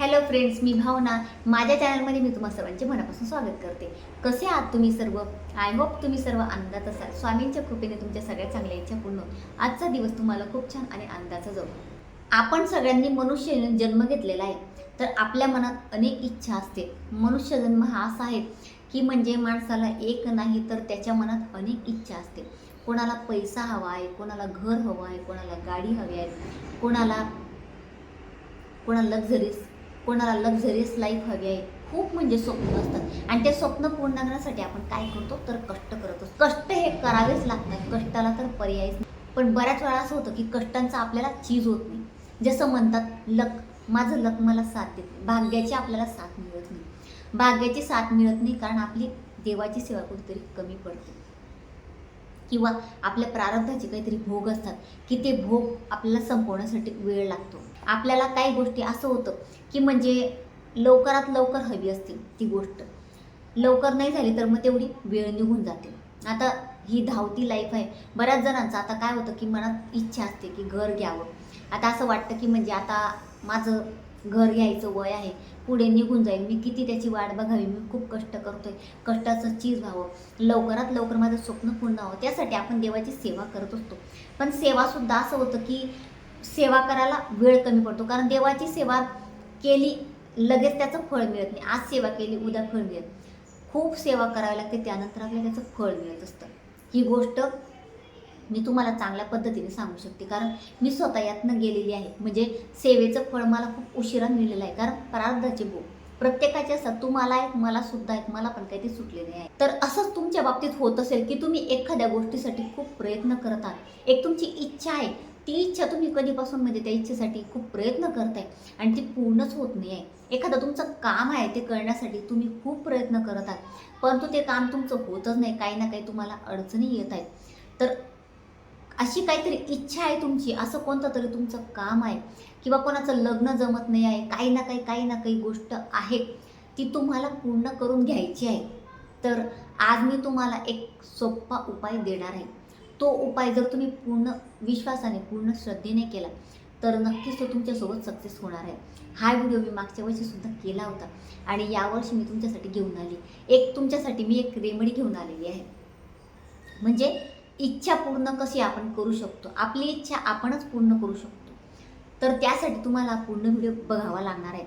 Hello friends मी भावना. माझ्या चॅनलमध्ये मी तुम्हा सर्वांचे मनापासून स्वागत करते. कसे आहात तुम्ही सर्व? आय होप तुम्ही सर्व आनंदात असाल. स्वामींच्या कृपेने तुमच्या सगळ्या चांगल्या इच्छा पूर्ण आजचा दिवस तुम्हाला खूप छान आणि आनंदाचा जाऊ. आपण सगळ्यांनी मनुष्य जन्म घेतलेला आहे. तर आपल्या मनात अनेक इच्छा असते. मनुष्य जन्म हा असा आहे की म्हणजे माणसाला एक नाही तर त्याच्या मनात अनेक इच्छा असते. कोणाला पैसा हवा आहे कोणाला घर हवं आहे कोणाला गाडी हवी आहे कोणाला कोणाला लक्झरीस कोणाला लक्झरियस लाईफ हवी आहे खूप म्हणजे स्वप्न असतात. आणि ते स्वप्न पूर्ण करण्यासाठी आपण काय करतो? तर कष्ट करत. असतो कष्ट हे करावेच लागतात. कष्टाला तर पर्यायच नाही. पण बऱ्याच वेळा असं होतं की कष्टांचा आपल्याला चीज होत नाही. जसं म्हणतात लक माझं लक मला साथ देते भाग्याची आपल्याला साथ मिळत नाही. भाग्याची साथ मिळत नाही कारण आपली देवाची सेवा कुठेतरी कमी पडते. किंवा आपल्या प्रारब्धाचे काहीतरी भोग असतात की ते भोग आपल्याला संपवण्यासाठी वेळ लागतो. आपल्याला काही गोष्टी असं होतं की म्हणजे लवकरात लवकर हवी असते ती गोष्ट. लवकर नाही झाली तर मग तेवढी वेळ निघून जाते. आता ही धावती लाईफ आहे. बऱ्याच जणांचं आता काय होतं की मनात इच्छा असते की घर घ्यावं. आता असं वाटतं की म्हणजे आता माझं घर घ्यायचं वय आहे. पुढे निघून जाईल मी किती त्याची वाट बघावी? मी खूप कष्ट करतोय. कष्टाचं चीज व्हावं. लवकरात लवकर माझं स्वप्न पूर्ण व्हावं. त्यासाठी आपण देवाची सेवा करत असतो. पण सेवासुद्धा असं होतं की सेवा करायला वेळ कमी पडतो. कारण देवाची सेवा केली लगेच त्याचं फळ मिळत नाही. आज सेवा केली उद्या फळ मिळत खूप सेवा करावी लागते. त्यानंतर आपल्याला त्याचं फळ मिळत असतं. ही गोष्ट मी तुम्हाला चांगल्या पद्धतीने सांगू शकते. कारण मी स्वतः यातनं गेलेली आहे. म्हणजे सेवेचं फळ मला खूप उशिरा मिळलेलं आहे. कारण प्रार्थाचे बोल प्रत्येकाचे असतात. तुम्हाला आहेत मला सुद्धा आहेत मला पण काही ते सुटलेले आहे. तर असंच तुमच्या बाबतीत होत असेल की तुम्ही एखाद्या गोष्टीसाठी खूप प्रयत्न करत आहात. एक तुमची इच्छा आहे. ती इच्छा तुम्ही कधीपासून म्हणजे त्या इच्छेसाठी खूप प्रयत्न करताय आणि ती पूर्णच होत नाही आहे. एखादं तुमचं काम आहे ते करण्यासाठी तुम्ही खूप प्रयत्न करत आहात. परंतु ते काम तुमचं होतच नाही. काही ना काही तुम्हाला अडचणी येत आहेत. तर अशी काहीतरी इच्छा आहे तुमची असं कोणतं तरी तुमचं काम आहे? किंवा कोणाचं लग्न जमत नाही आहे काही ना काही काही ना काही गोष्ट आहे ती तुम्हाला पूर्ण करून घ्यायची आहे. तर आज मी तुम्हाला एक सोपा उपाय देणार आहे. तो उपाय जर तुम्ही पूर्ण विश्वासाने पूर्ण श्रद्धेने केला तर नक्कीच तो तुमच्यासोबत सक्सेस होणार आहे. हा व्हिडिओ मी मागच्या वर्षीसुद्धा केला होता आणि यावर्षी मी तुमच्यासाठी घेऊन आली. एक तुमच्यासाठी मी एक रेमेडी घेऊन आलेली आहे. म्हणजे इच्छा पूर्ण कशी आपण करू शकतो? आपली इच्छा आपणच पूर्ण करू शकतो. तर त्यासाठी तुम्हाला पूर्ण व्हिडिओ बघावा लागणार आहे.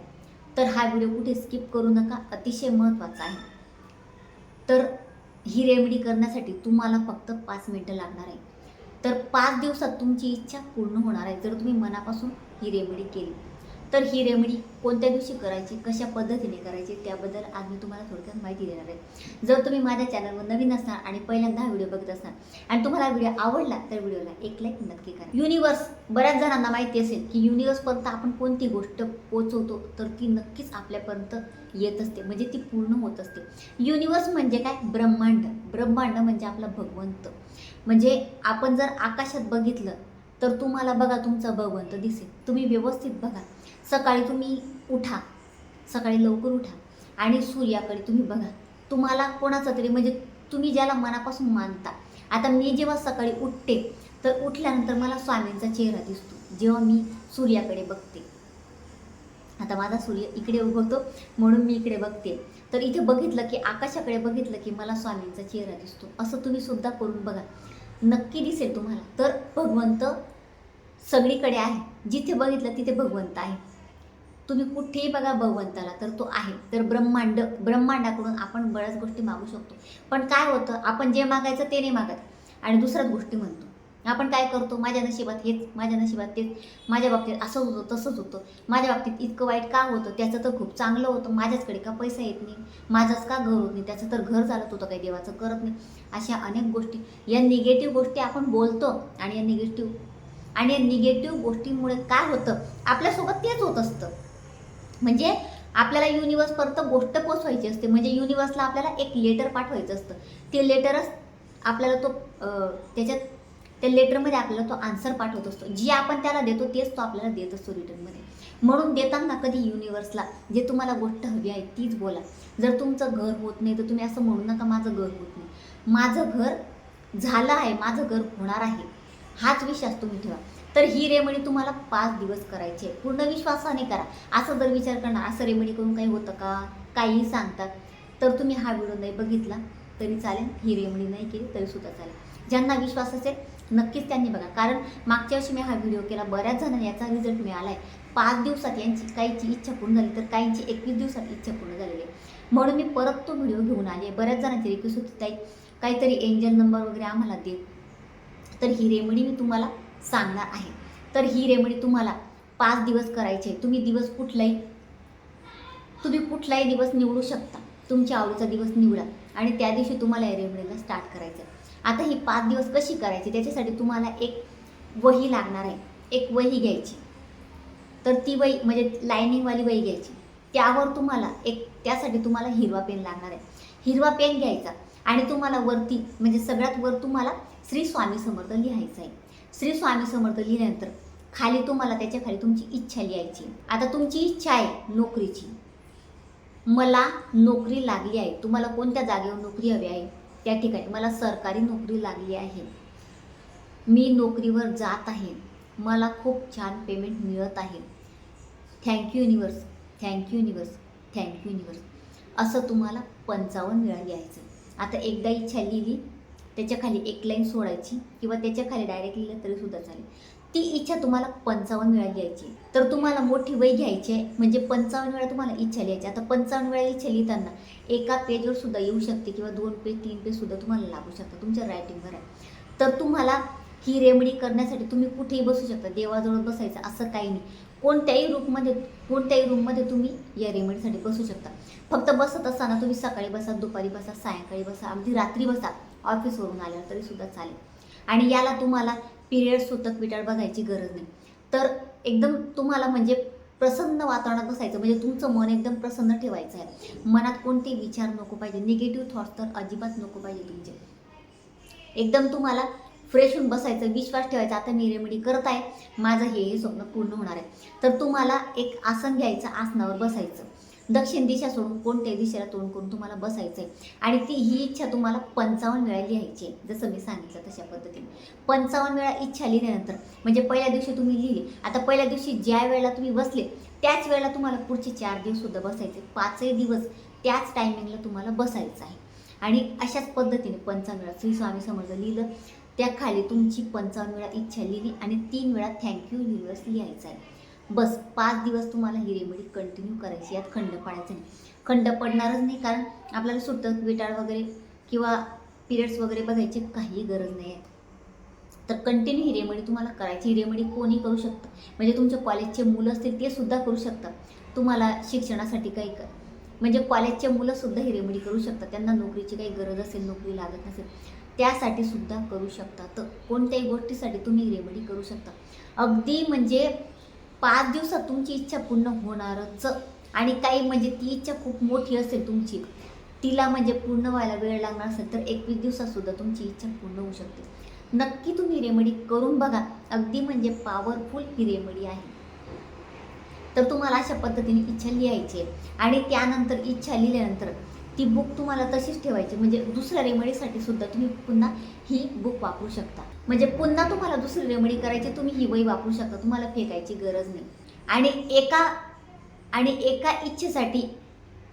तर हा व्हिडिओ कुठे स्किप करू नका अतिशय महत्त्वाचा आहे. तर ही रेमेडी करण्यासाठी तुम्हाला फक्त पाच मिनटं लागणार आहे. तर पाच दिवसात तुमची इच्छा पूर्ण होणार आहे जर तुम्ही मनापासून ही रेमेडी केली. तर ही रेमेडी कोणत्या दिवशी करायची कशा पद्धतीने करायची त्याबद्दल आज मी तुम्हाला थोडक्यात माहिती देणार आहे. जर तुम्ही माझ्या चॅनलवर नवीन असणार आणि पहिल्यांदा व्हिडिओ बघत असणार आणि तुम्हाला व्हिडिओ आवडला तर व्हिडिओला एक लाईक नक्की करा. युनिवर्स बऱ्याच जणांना माहिती असेल की युनिवर्सपर्यंत आपण कोणती गोष्ट पोचवतो तर ती नक्कीच आपल्यापर्यंत येत असते. म्हणजे ती पूर्ण होत असते. युनिवर्स म्हणजे काय? ब्रह्मांड. ब्रह्मांड म्हणजे आपला भगवंत. म्हणजे आपण जर आकाशात बघितलं तर तुम्हाला बघा तुमचा भगवंत दिसेल. तुम्ही व्यवस्थित बघा. सकाळी तुम्ही उठा. सकाळी लवकर उठा. आणि सूर्याकडे तुम्ही बघा. तुम्हाला कोणाचा तरी म्हणजे तुम्ही ज्याला मनापासून मानता. आता मी जेव्हा सकाळी उठते तर उठल्यानंतर मला स्वामींचा चेहरा दिसतो. जेव्हा मी सूर्याकडे बघते. आता माझा सूर्य इकडे उगवतो म्हणून मी इकडे बघते. तर इथे बघितलं की आकाशाकडे बघितलं की मला स्वामींचा चेहरा दिसतो. असं तुम्ही सुद्धा करून बघा. नक्की दिसेल तुम्हाला. तर भगवंत सगळीकडे आहे. जिथे बघितलं तिथे भगवंत आहे. तुम्ही कुठेही बघा भगवंताला तर तो आहे. तर ब्रह्मांड ब्रह्मांडाकडून आपण बऱ्याच गोष्टी मागू शकतो. पण काय होतं आपण जे मागायचं ते नाही मागत. आणि दुसऱ्याच गोष्टी म्हणतो. आपण काय करतो माझ्या नशिबात हेच माझ्या नशिबात तेच माझ्या बाबतीत असंच होतं तसंच होतं. माझ्या बाबतीत इतकं वाईट का होतं त्याचं तर खूप चांगलं होतं. माझ्याचकडे का पैसा येत नाही? माझंच का घर होत नाही? त्याचं तर घर चालत होतं काही देवाचं करत नाही. अशा अनेक गोष्टी. या निगेटिव्ह गोष्टी आपण बोलतो आणि या निगेटिव्ह आणि निगेटिव्ह गोष्टींमुळे काय होतं? आपल्यासोबत तेच होत असतं. म्हणजे आपल्याला युनिवर्सपर्यंत गोष्ट पोचवायची असते. म्हणजे युनिवर्सला आपल्याला एक लेटर पाठवायचं असतं. ते लेटरच आपल्याला तो त्याच्यात त्या लेटरमध्ये आपल्याला तो आन्सर पाठवत असतो. जे आपण त्याला देतो तेच तो आपल्याला देत असतो रिटर्नमध्ये म्हणून देताना कधी युनिवर्सला जे तुम्हाला गोष्ट हवी आहे तीच बोला. जर तुमचं घर होत नाही तर तुम्ही असं म्हणू नका माझं घर होत नाही. माझं घर झालं आहे माझं घर होणार आहे. हाच विश्वास तुम्ही ठेवा तर ही रेमेडी तुम्हाला पाच दिवस करायची आहे. पूर्ण विश्वासाने करा. असं जर विचार करणार असं रेमेडी करून काही होतं का? काहीही सांगतात तर तुम्ही हा व्हिडिओ नाही बघितला तरी चालेल. ही रेमेडी नाही केली तरीसुद्धा चालेल. ज्यांना विश्वास असेल नक्कीच त्यांनी बघा. कारण मागच्या वर्षी मी हा व्हिडिओ केला. बऱ्याच जणांना याचा रिझल्ट मिळाला आहे पाच दिवसात यांची काहीची इच्छा पूर्ण झाली. तर काहींची एकवीस दिवसात इच्छा पूर्ण झालेली आहे. म्हणून मी परत तो व्हिडिओ घेऊन आले बऱ्याच जणांची रिक्वेस्ट होती ताई काहीतरी एंजल नंबर वगैरे आम्हाला दे. तर ही रेमेडी मी तुम्हाला सांगणार आहे. तर ही रेमेडी तुम्हाला पाच दिवस करायची आहे. तुम्ही दिवस कुठलाही तुम्ही कुठलाही दिवस निवडू शकता. तुमच्या आवडीचा दिवस निवडा आणि त्या दिवशी तुम्हाला या रेमेडीला स्टार्ट करायचं आहे. आता ही पाच दिवस कशी करायची? त्याच्यासाठी तुम्हाला एक वही लागणार आहे. एक वही घ्यायची. तर ती वही म्हणजे लायनिंगवाली वही घ्यायची. त्यावर तुम्हाला एक त्यासाठी तुम्हाला हिरवा पेन लागणार आहे. हिरवा पेन घ्यायचा आणि तुम्हाला वरती म्हणजे सगळ्यात वर तुम्हाला श्री स्वामी समर्थ लिहायचं आहे श्री स्वामी समर्थ लिहिल्यानंतर खाली तुम्हाला त्याच्याखाली तुमची इच्छा लिहायची. आता तुमची इच्छा आहे नोकरीची. मला नोकरी लागली आहे. तुम्हाला कोणत्या जागेवर नोकरी हवी आहे? त्या ठिकाणी मला सरकारी नोकरी लागली आहे. मी नोकरीवर जात आहे. मला खूप छान पेमेंट मिळत आहे. Thank you universe thank you universe thank you universe असं तुम्हाला पंचावन्न वेळा लिहायचं आता एकदा इच्छा लिहिली त्याच्याखाली एक लाईन सोडायची किंवा त्याच्याखाली डायरेक्ट लिहिलं तरी सुद्धा चालेल. ती इच्छा तुम्हाला पंचावन्न वेळा लिहायची तर तुम्हाला मोठी वय घ्यायची आहे म्हणजे पंचावन्न वेळा तुम्हाला इच्छा लिहायची आता पंचावन्न वेळा इच्छा लिहिताना एका पेजवर सुद्धा येऊ शकते किंवा दोन पेज तीन पेज सुद्धा तुम्हाला लागू शकतं तुमच्या रायटिंगवर आहे. तर तुम्हाला ही रेमडी करण्यासाठी तुम्ही कुठेही बसू शकता. देवाजवळ बसायचं असं काही नाही. कोणत्याही रूममध्ये कोणत्याही रूममध्ये तुम्ही या रेमेडीसाठी बसू शकता. फक्त बसत असताना तुम्ही सकाळी बसा दुपारी बसा सायंकाळी बसा अगदी रात्री बसा. ऑफिसवरून आल्यावर तरी सुद्धा चालेल. आणि याला तुम्हाला पिरियड सुतक बिटाड बघायची गरज नाही. तर एकदम तुम्हाला म्हणजे प्रसन्न वातावरणात बसायचं म्हणजे तुमचं मन एकदम प्रसन्न ठेवायचं आहे. मनात कोणते विचार नको पाहिजे निगेटिव्ह थॉट्स तर अजिबात नको पाहिजे तुमचे. एकदम तुम्हाला फ्रेश होऊन बसायचं विश्वास ठेवायचा आता मी रेमेडी करत आहे माझं हे हे स्वप्न पूर्ण होणार आहे. तर तुम्हाला एक आसन घ्यायचं आसनावर बसायचं. दक्षिण दिशा सोडून कोणत्याही दिशेला तोंड करून तुम्हाला बसायचं आहे आणि ती ही इच्छा तुम्हाला पंचावन्न वेळा लिहायची आहे जसं मी सांगितलं तशा पद्धतीने. पंचावन्न वेळा इच्छा लिहिल्यानंतर म्हणजे पहिल्या दिवशी तुम्ही लिहिली आता पहिल्या दिवशी ज्या वेळेला तुम्ही बसले त्याच वेळेला तुम्हाला पुढचे चार दिवस सुद्धा बसायचे पाचही दिवस त्याच टायमिंगला तुम्हाला बसायचं आहे. आणि अशाच पद्धतीने पंचावन्न वेळा श्री स्वामी समर्थ लिहिलं त्या खाली तुमची पंचावन्न वेळा इच्छा लिहिली आणि तीन वेळा थँक्यू युनिवर्स लिहायचं आहे. बस पाच दिवस तुम्हाला ही रेमेडी कंटिन्यू करायची यात खंड पाडायचं नाही. खंड पडणारच नाही कारण आपल्याला सुटत विटाळ वगैरे किंवा पिरियड्स वगैरे बघायची काही गरज नाही आहे. तर कंटिन्यू ही रेमेडी तुम्हाला करायची. ही रेमेडी कोणी करू शकतं. म्हणजे तुमच्या कॉलेजचे मुलं असतील ते सुद्धा करू शकतात. तुम्हाला शिक्षणासाठी काही कर म्हणजे कॉलेजचे मुलंसुद्धा ही रेमेडी करू शकतात. त्यांना नोकरीची काही गरज असेल नोकरी लागत नसेल त्यासाठी सुद्धा करू शकता तर कोणत्याही गोष्टीसाठी तुम्ही रेमेडी करू शकता. अगदी म्हणजे पाच दिवसात तुमची इच्छा पूर्ण होणारच. आणि काही म्हणजे ती इच्छा खूप मोठी असेल तुमची तिला म्हणजे पूर्ण व्हायला वेळ लागणार असेल तर एकवीस दिवसात सुद्धा तुमची इच्छा पूर्ण होऊ शकते. नक्की तुम्ही रेमेडी करून बघा. अगदी म्हणजे पॉवरफुल ही रेमेडी आहे. तर तुम्हाला अशा पद्धतीने इच्छा लिहायची आहे. आणि त्यानंतर इच्छा लिहिल्यानंतर ती बुक तुम्हाला तशीच ठेवायची. म्हणजे दुसऱ्या रेमेडीसाठी सुद्धा तुम्ही पुन्हा ही बुक वापरू शकता. म्हणजे पुन्हा तुम्हाला दुसरी रेमेडी करायची तुम्ही ही वही वापरू शकता. तुम्हाला फेकायची गरज नाही. आणि एका आणि एका इच्छेसाठी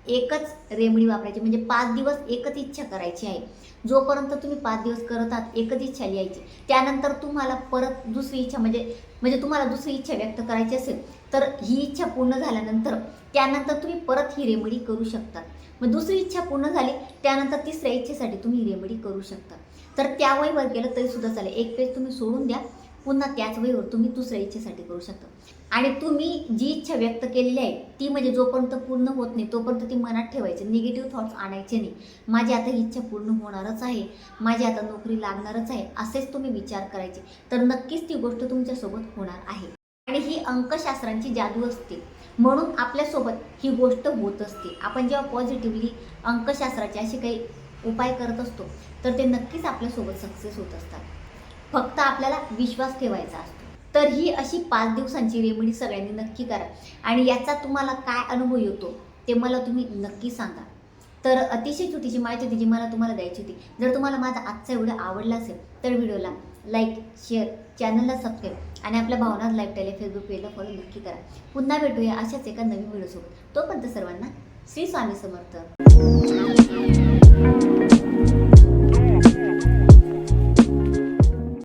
एकच रेमेडी वापरायची. म्हणजे पाच दिवस एकच इच्छा करायची आहे. जोपर्यंत तुम्ही पाच दिवस करत आहात एकच इच्छा लिहायची. त्यानंतर तुम्हाला परत दुसरी इच्छा म्हणजे म्हणजे तुम्हाला दुसरी इच्छा व्यक्त करायची असेल तर ही इच्छा पूर्ण झाल्यानंतर त्यानंतर तुम्ही परत ही रेमेडी करू शकता. मग दुसरी इच्छा पूर्ण झाली त्यानंतर तिसऱ्या इच्छेसाठी तुम्ही रेमडी रेमेडी करू शकता. तर त्या वहीवर गेलं तरी सुद्धा चालेल. एक पेज तुम्ही सोडून द्या पुन्हा त्याच वहीवर तुम्ही दुसऱ्या इच्छेसाठी करू शकता. आणि तुम्ही जी इच्छा व्यक्त केलेली आहे ती म्हणजे जोपर्यंत पूर्ण होत नाही तोपर्यंत ती मनात ठेवायची. निगेटिव्ह थॉट्स आणायचे नाही. माझी आता ही इच्छा पूर्ण होणारच आहे माझी आता नोकरी लागणारच आहे असेच तुम्ही विचार करायचे. तर नक्कीच ती गोष्ट तुमच्यासोबत होणार आहे. आणि ही अंकशास्त्रांची जादू असते. म्हणून आपल्यासोबत ही गोष्ट होत असते. आपण जेव्हा पॉझिटिव्हली अंकशास्त्राचे असे काही उपाय करत असतो तर ते नक्कीच आपल्यासोबत सक्सेस होत असतात. फक्त आपल्याला विश्वास ठेवायचा असतो. तर ही अशी पाच दिवसांची रेमेडी सगळ्यांनी नक्की करा. आणि याचा तुम्हाला काय अनुभव येतो ते मला तुम्ही नक्की सांगा. तर अतिशय छोटीशी माहिती होती जी मला तुम्हाला द्यायची होती. जर तुम्हाला माझा आजचा व्हिडिओ आवडला असेल तर व्हिडिओला लाईक शेअर चॅनलला सबस्क्राईब आणि आपल्या भावनात लाईव्ह फेसबुक पेजला फॉलो नक्की करा. पुन्हा भेटूया अशाच एका नवीन व्हिडिओसोबत. तोपर्यंत सर्वांना श्री स्वामी समर्थ.